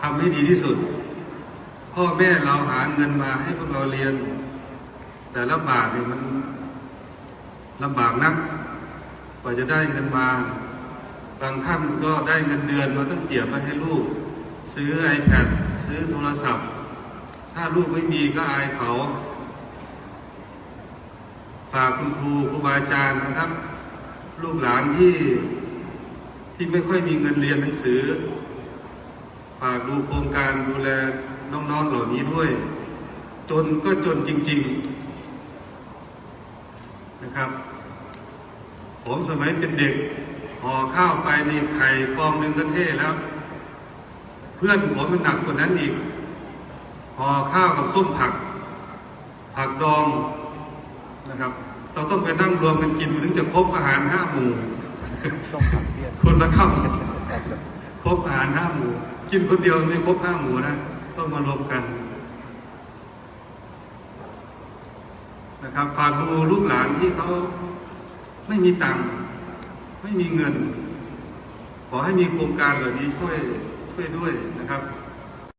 ทำให้ดีที่สุด พ่อแม่เราหาเงินมาให้พวกเราเรียน แต่ละบาทเนี่ยมันลำบากนักกว่าจะได้เงินมา บางท่านก็ได้เงินเดือนมาต้องเจียบมาให้ลูก ซื้อ iPad ซื้อโทรศัพท์ ถ้าลูกไม่มีก็อายเขา ฝากคุณครูครูบาอาจารย์นะครับ ลูกหลานที่ที่ไม่ค่อยมีเงินเรียนหนังสือ ฝากดูโครงการดูแลน้องๆเหล่านี้ด้วย จนก็จนจริง ๆนะครับ ผมสมัยเป็นเด็กห่อข้าวไปนี่ไข่ฟองหนึ่งก็เท่แล้ว เพื่อนผมมันหนักกว่านั้นอีกห่อข้าวกับส้มผัก ผักดองนะครับ เราต้องไปนั่งรวมกันกินมันถึงจะครบอาหารห้าหมู่ส้มผักเสี้ยนคนละคำค รบอาหารห้าหมู่กินคนเดียวไม่ครบห้าหมู่นะ ต้องมารวมกันนะครับฝากดูลูกหลานที่เขาไม่มีตังค์ไม่มีเงิน ขอให้มีโครงการเหล่านี้ช่วยช่วยด้วยนะครับ